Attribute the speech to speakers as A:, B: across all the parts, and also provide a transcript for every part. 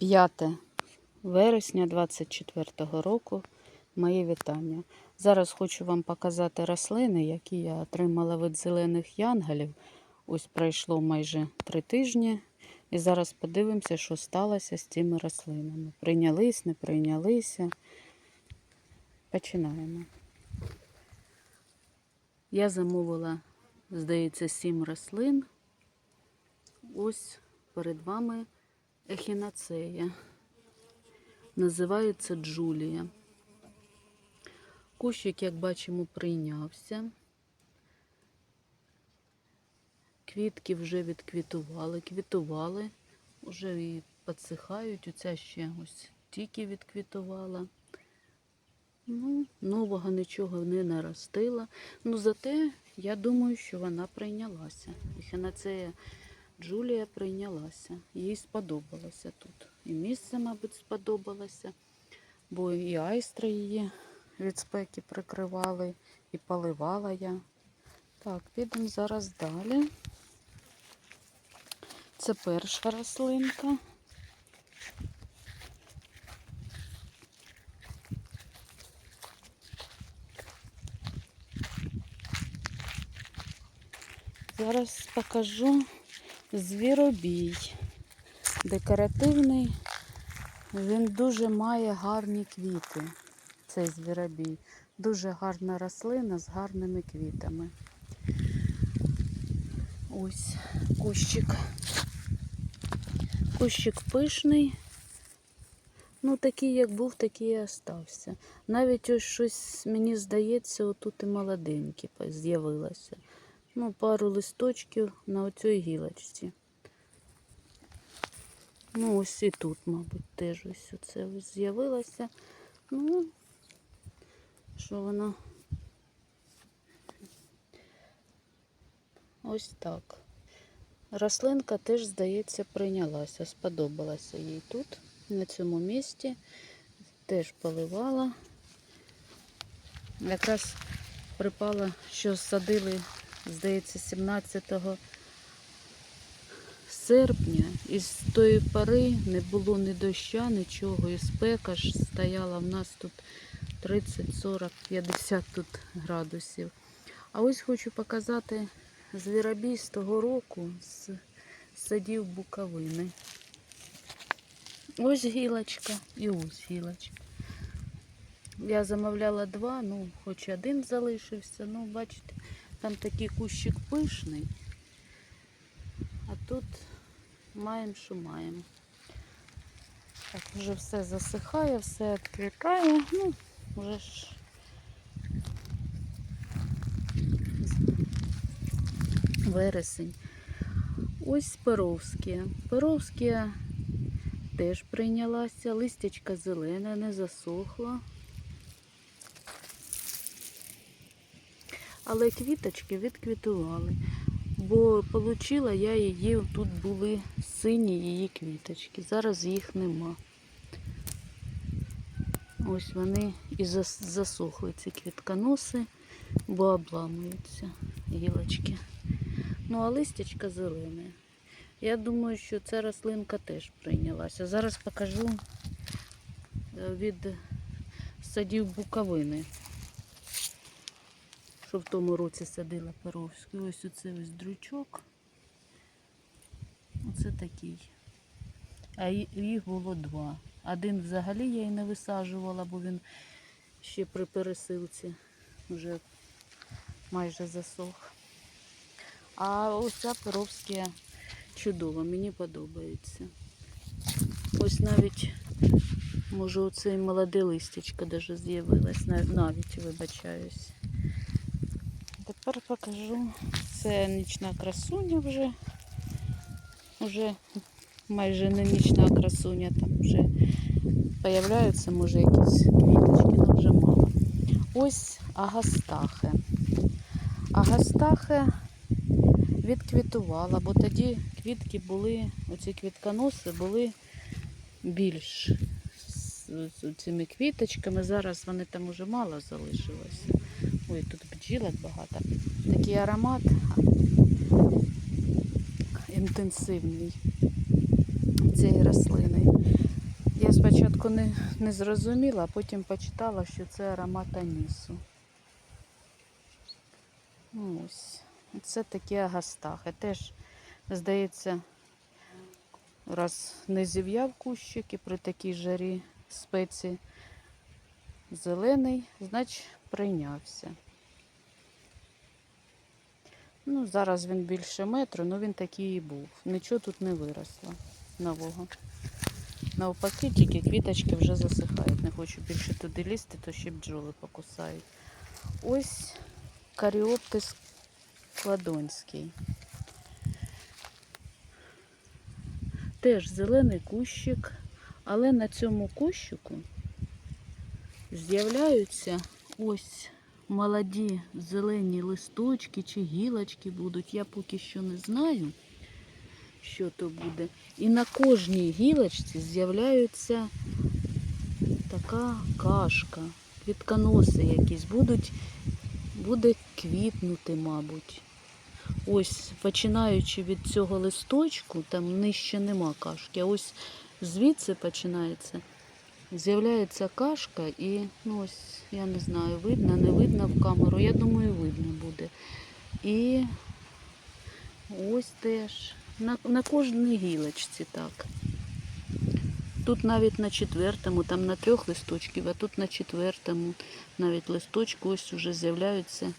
A: 5 вересня 24 року. Мої вітання. Зараз хочу вам показати рослини, які я отримала від зелених янголів. Ось пройшло майже три тижні. І зараз подивимося, що сталося з цими рослинами. Прийнялись, не прийнялися. Починаємо. Я замовила, здається, сім рослин. Ось перед вами ехінацея. Називається Джулія. Кущик, як бачимо, прийнявся. Квітки вже відквітували, квітували, вже і підсихають. Оця ще ось тільки відквітувала. Ну, нового нічого не наростила. Ну, зате я думаю, що вона прийнялася. Ехінацея Джулія прийнялася. Їй сподобалося тут. І місце, мабуть, сподобалося, бо і айстри її від спеки прикривали, і поливала я. Так, підемо зараз далі. Це перша рослинка. Зараз покажу звіробій. Декоративний. Він дуже має гарні квіти, цей звіробій. Дуже гарна рослина з гарними квітами. Ось кущик. Кущик пишний. Ну, такий, як був, такий і остався. Навіть ось щось, мені здається, отут і молоденьке з'явилося. Ну, пару листочків на оцій гілочці. Ну, ось і тут, мабуть, теж ось оце з'явилося. Ну, що воно? Ось так. Рослинка теж, здається, прийнялася. Сподобалася їй тут, на цьому місці. Теж поливала. Якраз припала, що садили, здається, 17 серпня. І з тої пори не було ні доща, нічого. І спека ж стояла в нас тут 30, 40, 50 тут градусів. А ось хочу показати звіробій з того року з садів Буковини. Ось гілочка і ось гілочка. Я замовляла два, ну, хоч один залишився, ну, бачите, там такий кущик пишний, а тут маємо, що маємо. Так, вже все засихає, все відквітає, ну, вже ж вересень. Ось Перовське. Перовське теж прийнялася, листячка зелена, не засохла. Але квіточки відквітували, бо отримала я її, тут були сині її квіточки. Зараз їх нема. Ось вони і засохли ці квітконоси, бо обламуються гілочки. Ну, а листячка зелене. Я думаю, що ця рослинка теж прийнялася. Зараз покажу е, від садів Буковини. Що в тому році садила Перовську. Ось оце ось дручок. Оце такий. А їх було два. Один взагалі я і не висаджувала, бо він ще при пересилці вже майже засох. А ось ця Перовська чудова, мені подобається. Ось навіть, може, оце і молоде листячко даже з'явилось, навіть вибачаюсь. Тепер покажу. Це нічна красуня вже. Уже майже не нічна красуня, там вже появляються, може, якісь квіточки, але вже мало. Ось агастахе. Агастахе відквітувала, бо тоді квітки були, оці квітконоси були більш з цими квіточками. Зараз вони там уже мало залишилося. Ой, тут бджілок багато. Такий аромат інтенсивний цієї рослини. Я спочатку не, не зрозуміла, а потім почитала, що це аромат анісу. Ну, ось. Це такі агастахи. Теж, здається, раз не зів'яв кущик і при такій жарі спеції зелений, значить прийнявся. Ну, зараз він більше метру, але він такий і був. Нічого тут не виросло нового. Навпаки, тільки квіточки вже засихають. Не хочу більше туди лізти, то ще бджоли покусають. Ось каріоптис кладонський. Теж зелений кущик, але на цьому кущику з'являються ось молоді зелені листочки чи гілочки будуть. Я поки що не знаю, що то буде. І на кожній гілочці з'являються така кашка, квітконоси якісь будуть, буде квітнути, мабуть. Ось, починаючи від цього листочку, там нижче нема кашки, а ось звідси починається, з'являється кашка і, ну ось, я не знаю, видно, не видно в камеру, я думаю, видно буде. І ось теж. На, на кожній гілочці так. Тут навіть на четвертому, там на трьох листочків, а тут на четвертому навіть листочку ось вже з'являються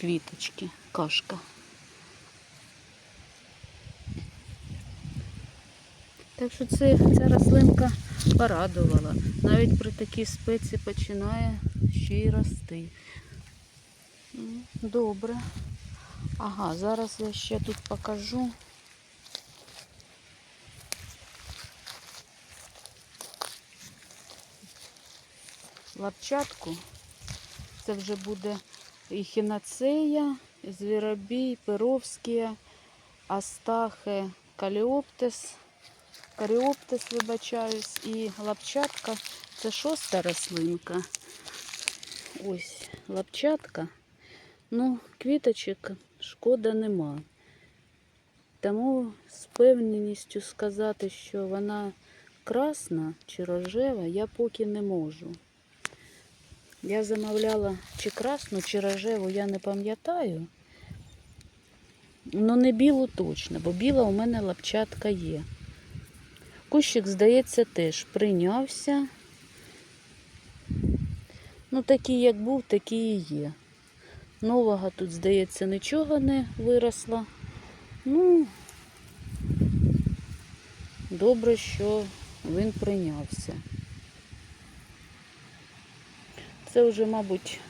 A: квіточки, кашка. Так що це, ця рослинка порадувала. Навіть при такій спеці починає ще й рости. Добре. Ага, зараз я ще тут покажу. Лапчатку. Це вже буде і хінацея, і звіробій, перовські, астахи, каліоптис, каріоптис, вибачаюсь, і лапчатка. Це шоста рослинка. Ось лапчатка. Ну, квіточок шкода нема. Тому з певненістю сказати, що вона красна чи рожева, я поки не можу. Я замовляла чи красну, чи рожеву, я не пам'ятаю. Ну, не білу точно, бо біла у мене лапчатка є. Кущик, здається, теж прийнявся. Ну, такий, як був, такий і є. Нового тут, здається, нічого не виросло. Ну, добре, що він прийнявся. Це вже, мабуть,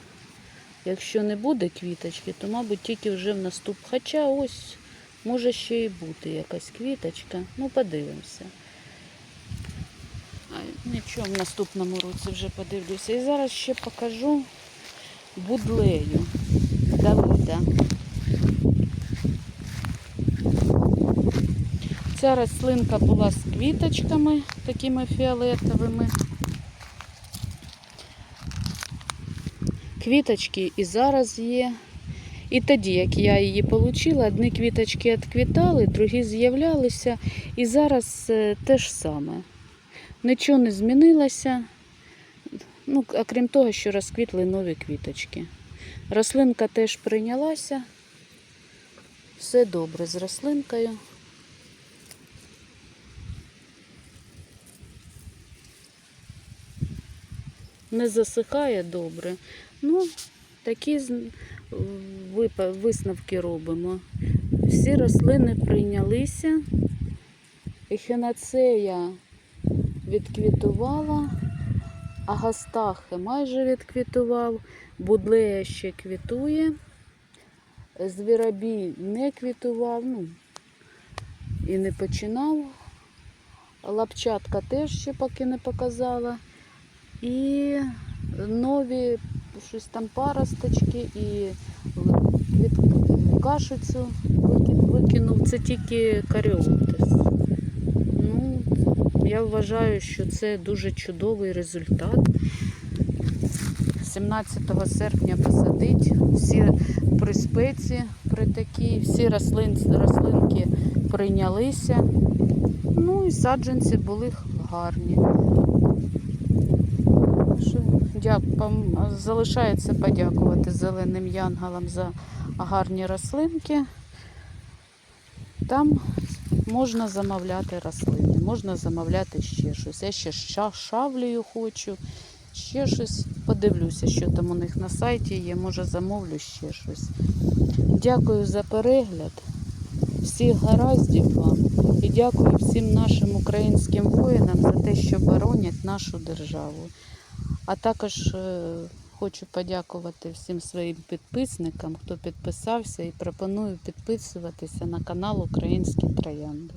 A: якщо не буде квіточки, то, мабуть, тільки вже в наступ. Хоча ось може ще і бути якась квіточка. Ну, подивимося. Нічого, в наступному році вже подивлюся. І зараз ще покажу будлею Давида. Ця рослинка була з квіточками такими фіолетовими. Квіточки і зараз є. І тоді, як я її отримала, одні квіточки відквітали, другі з'являлися. І зараз е, те ж саме. Нічого не змінилося. Ну, окрім того, що розквітли нові квіточки. Рослинка теж прийнялася. Все добре з рослинкою. Не засихає добре. Ну, такі висновки робимо. Всі рослини прийнялися. Ехінацея відквітувала, агастахи майже відквітував, будлея ще квітує, звіробій не квітував, ну, і не починав. Лапчатка теж ще поки не показала. І нові щось там паросточки і від кашицю викинув. Це тільки каріоптис. Я вважаю, що це дуже чудовий результат. 17 серпня посадить всі при спеці, при такій, всі рослин, рослинки прийнялися. Ну і саджанці були гарні. Залишається подякувати зеленим янголам за гарні рослинки. Там можна замовляти рослини, можна замовляти ще щось. Я ще ша- шавлею хочу, ще щось. Подивлюся, що там у них на сайті є. Може замовлю ще щось. Дякую за перегляд. Всіх гараздів вам і дякую всім нашим українським воїнам за те, що боронять нашу державу. А також е, хочу подякувати всім своїм підписникам, хто підписався і пропоную підписуватися на канал Українські Троянди.